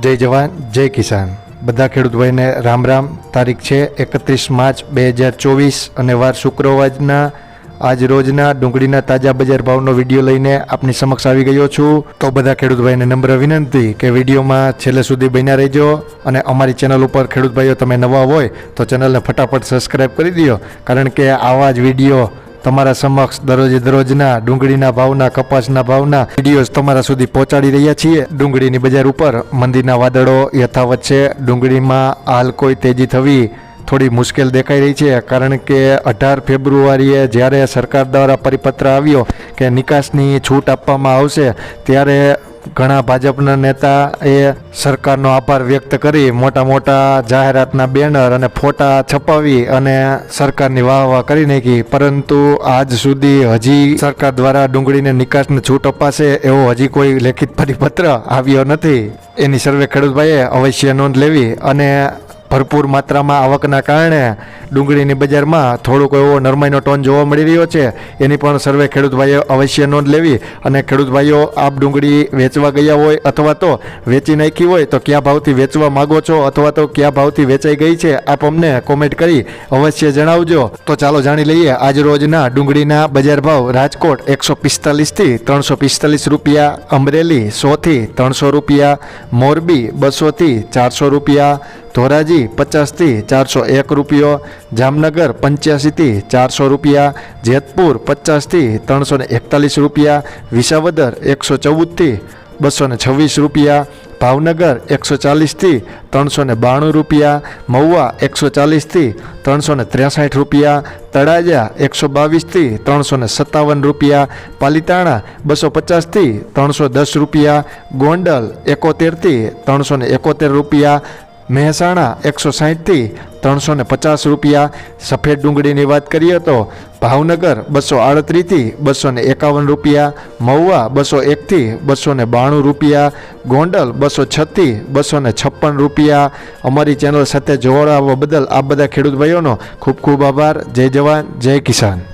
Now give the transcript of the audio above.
જય જવાન, જય કિસાન. બધા ખેડૂત ભાઈને રામ રામ. તારીખ છે એકત્રીસ માર્ચ બે હજાર ચોવીસ અને વાર શુક્રવારના, આજ રોજના ડુંગળીના તાજા બજાર ભાવનો વીડિયો લઈને આપની સમક્ષ આવી ગયો છું. તો બધા ખેડૂત ભાઈને નમ્ર વિનંતી કે વિડીયોમાં છેલ્લે સુધી બન્યા રહેજો અને અમારી ચેનલ ઉપર ખેડૂત ભાઈઓ તમે નવા હોય તો ચેનલને ફટાફટ સબસ્ક્રાઈબ કરી દો, કારણ કે આવા જ વીડિયો તમારા સમક્ષ દરરોજે દરરોજના ડુંગળીના ભાવના, કપાસના ભાવના વીડિયો તમારા સુધી પહોંચાડી રહ્યા છીએ. ડુંગળીની બજાર ઉપર મંદીના વાદળો યથાવત છે. ડુંગળીમાં હાલ કોઈ તેજી થવી થોડી મુશ્કેલ દેખાઈ રહી છે, કારણ કે અઢાર ફેબ્રુઆરીએ જ્યારે સરકાર દ્વારા પરિપત્ર આવ્યો કે નિકાસની છૂટ આપવામાં આવશે, ત્યારે ઘણા ભાજપના નેતા એ સરકારનો આભાર વ્યક્ત કરી મોટા મોટા જાહેરાતના બેનર અને ફોટા છપાવી અને સરકારની વાહ વાહ કરી નાખી. પરંતુ આજ સુધી હજી સરકાર દ્વારા ડુંગળીને નિકાસને છૂટ અપાશે એવો હજી કોઈ લેખિત પરિપત્ર આવ્યો નથી. એની સર્વે ખેડૂતભાઈએ અવશ્ય નોંધ લેવી અને ભરપૂર માત્રામાં આવકના કારણે ડુંગળીની બજારમાં થોડોક એવો નરમાઈનો ટોન જોવા મળી રહ્યો છે. એની પણ સર્વે ખેડૂત ભાઈઓ અવશ્ય નોંધ લેવી અને ખેડૂત ભાઈઓ આપ ડુંગળી વેચવા ગયા હોય અથવા તો વેચી નાખી હોય તો કયા ભાવથી વેચવા માગો છો અથવા તો કયા ભાવથી વેચાઈ ગઈ છે, આપ અમને કોમેન્ટ કરી અવશ્ય જણાવજો. તો ચાલો જાણી લઈએ આજ રોજના ડુંગળીના બજાર ભાવ. રાજકોટ એકસો પિસ્તાલીસથી ત્રણસો પિસ્તાલીસ રૂપિયા, અમરેલી સોથી ત્રણસો રૂપિયા, મોરબી બસોથી ચારસો રૂપિયા, ધોરાજી પચાસથી ચારસો એક રૂપિયો જામનગર પંચ્યાસીથી ચારસો રૂપિયા, જેતપુર પચાસથી ત્રણસો ને એકતાલીસ રૂપિયા, વિસાવદર એકસો ચૌદથી બસો ને છવ્વીસ રૂપિયા, ભાવનગર એકસો ચાલીસથી ત્રણસો ને બાણું રૂપિયા, મહુવા એકસો ચાલીસથી ત્રણસો ને ત્રેસાઠ રૂપિયા, તળાજા એકસો બાવીસથી ત્રણસો ને સત્તાવન રૂપિયા, પાલીતાણા બસો પચાસથી ત્રણસો દસ રૂપિયા, ગોંડલ એકોતેરથી ત્રણસો ને એકોતેર રૂપિયા મહેસાણા એકસો સાહીઠથી ત્રણસો ને પચાસ રૂપિયા. સફેદ ડુંગળીની વાત કરીએ તો ભાવનગર બસો આડત્રીસથી બસો ને એકાવન રૂપિયા. મહુવા બસો એકથી બસો ને બાણું રૂપિયા. ગોંડલ બસો છથી બસો ને છપ્પન રૂપિયા. અમારી ચેનલ સાથે જોડાવા બદલ આ બધા ખેડૂત ભાઈઓનો ખૂબ ખૂબ આભાર. જય જવાન, જય કિસાન.